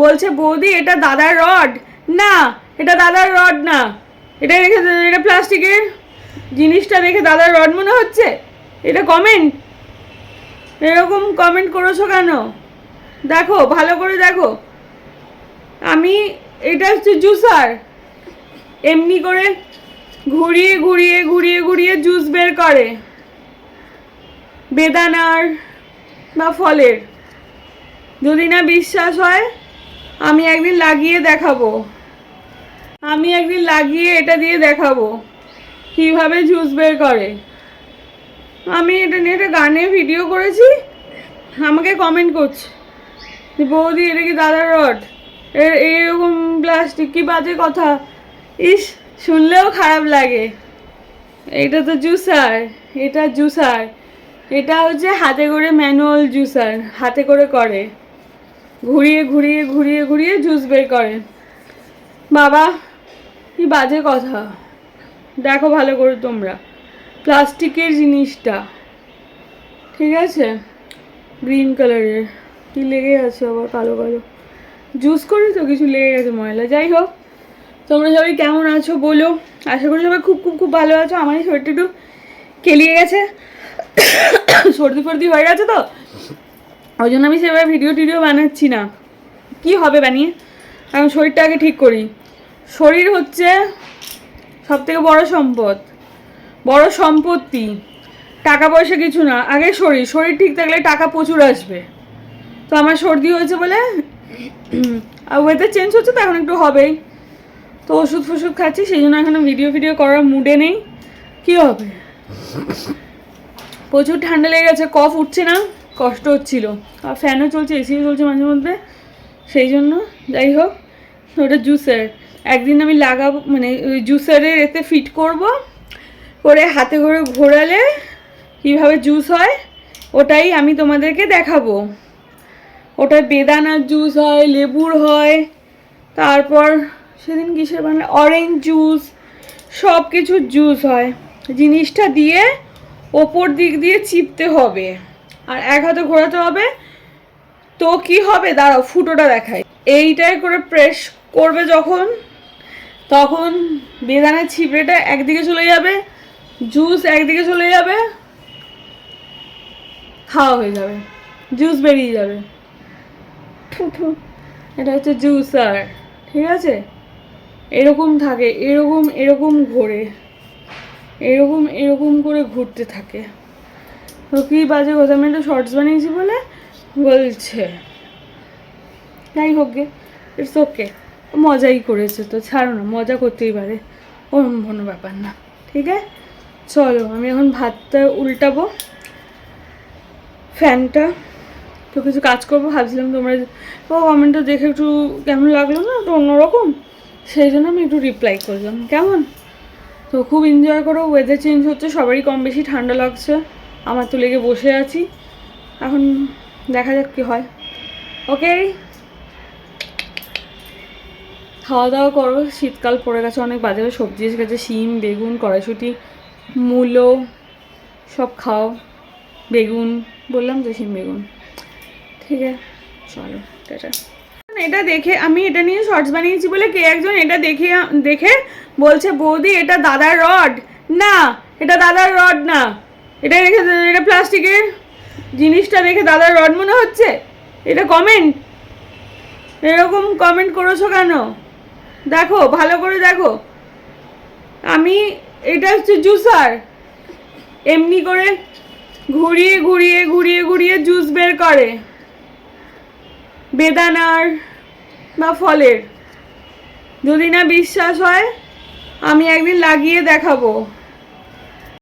বলছে, বৌদি, এটা দাদার রড। না, এটা দাদার রড না। এটা রেখে এটা প্লাস্টিকের জিনিসটা দেখে দাদার রড মনে হচ্ছে? এটা কমেন্ট এরকম কমেন্ট করেছ কেন? দেখো, ভালো করে দেখো। আমি, এটা হচ্ছে জুসার। এমনি করে ঘুরিয়ে ঘুরিয়ে ঘুরিয়ে ঘুরিয়ে জুস বের করে। বেদানার বা ফলের। যদি না বিশ্বাস হয় আমি একদিন লাগিয়ে দেখাবো। আমি একদিন লাগিয়ে এটা দিয়ে দেখাবো। কীভাবে জুস বের করে। আমি এটা নিয়ে একটা গানে ভিডিও করেছি। আমাকে কমেন্ট করছে। বৌদি, এটা কি দাদার রড? এর এরকম প্লাস্টিক কি বাজে কথা। ইস, শুনলেও খারাপ লাগে। এটা তো জুসার এটা জুসার এটা হচ্ছে হাতে করে ম্যানুয়াল জুসার হাতে করে করে। ঘুরিয়ে ঘুরিয়ে ঘুরিয়ে ঘুরিয়ে জুস বের করে। বাবা, কি বাজে কথা। দেখো ভালো করে তোমরা। প্লাস্টিকের জিনিসটা, ঠিক আছে? গ্রিন কালারের কি লেগে আছে আবার কালো কালো। জুস করে তো কিছু লেগে গেছে ময়লা। যাই হোক, তোমরা সবাই কেমন আছো বলো। আশা করি সবাই খুব খুব খুব ভালো আছো। আমার শরীরটা একটু কেলিয়ে গেছে। সর্দি ফর্দি হয়ে গেছে তো? ওই জন্য আমি সেভাবে ভিডিও টিডিও বানাচ্ছি না। কি হবে বানিয়ে? এখন শরীরটা আগে ঠিক করি। শরীর হচ্ছে সব থেকে বড় সম্পদ। বড় সম্পত্তি। টাকা পয়সা কিছু না। আগে শরীর। শরীর ঠিক থাকলে টাকা প্রচুর আসবে। তো আমার সর্দি হয়েছে বলে আর ওয়েদার চেঞ্জ হচ্ছে তো এখন একটু হবেই। তো ওষুধ ফষুধ খাচ্ছি, সেই জন্য এখনও ভিডিও ফিডিও করার মুডে নেই। কি হবে? প্রচুর ঠান্ডা লেগে গেছে, কফ উঠছে না। কষ্ট হচ্ছিল। আর ফ্যানও চলছে এসিও চলছে মাঝে মধ্যে। সেই জন্য যাই হোক, ওটা জুসার একদিন আমি লাগাবো মানে ওই জুসারের এতে ফিট করব, করে হাতে করে ঘোরালে কীভাবে জুস হয়, ওটাই আমি তোমাদেরকে দেখাবো। ওটা বেদানার জুস হয়, লেবুর হয়, তারপর সেদিন কিসের বানায় অরেঞ্জ জুস সব কিছু জুস হয়। জিনিসটা দিয়ে ওপর দিক দিয়ে চিপতে হবে। আর এক হাতে ঘোরাতে হবে। তো কি হবে? দাঁড়াও, ফুটোটা দেখাই। এইটাই করে প্রেস করবে যখন, তখন বেদানার ছিপড়েটা একদিকে চলে যাবে জুস একদিকে চলে যাবে, খাওয়া হয়ে যাবে জুস বেরিয়ে যাবে। এটা হচ্ছে জুসার ঠিক আছে? এরকম থাকে, এরকম এরকম ঘোরে, এরকম এরকম করে ঘুরতে থাকে। কি বাজে কথা? আমি একটা শর্টস বানিয়েছি বলে বলছে যাই হোক গে ইটস ওকে মজাই করেছে তো, ছাড়ো না, মজা করতেই পারে। ওরম কোনো ব্যাপার না, ঠিক আছে? চলো, আমি এখন ভাতটা উল্টাবো, ফ্যানটা। তো কিছু কাজ করব, ভাবছিলাম তোমরা ও কমেন্টটা দেখে একটু কেমন লাগল না? একটু অন্যরকম। সেই জন্য আমি একটু রিপ্লাই করলাম, কেমন? তো খুব এনজয় করো ওয়েদার চেঞ্জ হচ্ছে, সবারই কম বেশি ঠান্ডা লাগছে। আমার তো লেগে বসে আছি। এখন দেখা যাক কি হয়। ওকে খাওয়া দাওয়া করো, শীতকাল পড়ে গেছে, অনেক বাজারে সবজি এসে গেছে, শিম, বেগুন, কড়াইশুঁটি, মূলো, সব খাও। বেগুন, বললাম তো শিম, বেগুন। ঠিক আছে, চলো, টাটা। এটা দেখে, আমি এটা নিয়ে শর্টস বানিয়েছি বলে কে একজন এটা দেখে দেখে বলছে, বৌদি, এটা দাদার রড না, এটা দাদার রড না। এটা রেখে এটা প্লাস্টিকের জিনিসটা দেখে দাদার রড মনে হচ্ছে? এটা কমেন্ট এরকম কমেন্ট করেছ কেন? দেখো, ভালো করে দেখো। আমি, এটা হচ্ছে জুসার। এমনি করে ঘুরিয়ে ঘুরিয়ে ঘুরিয়ে ঘুরিয়ে জুস বের করে। বেদানার বা ফলের। যদি না বিশ্বাস হয়, আমি একদিন লাগিয়ে দেখাবো।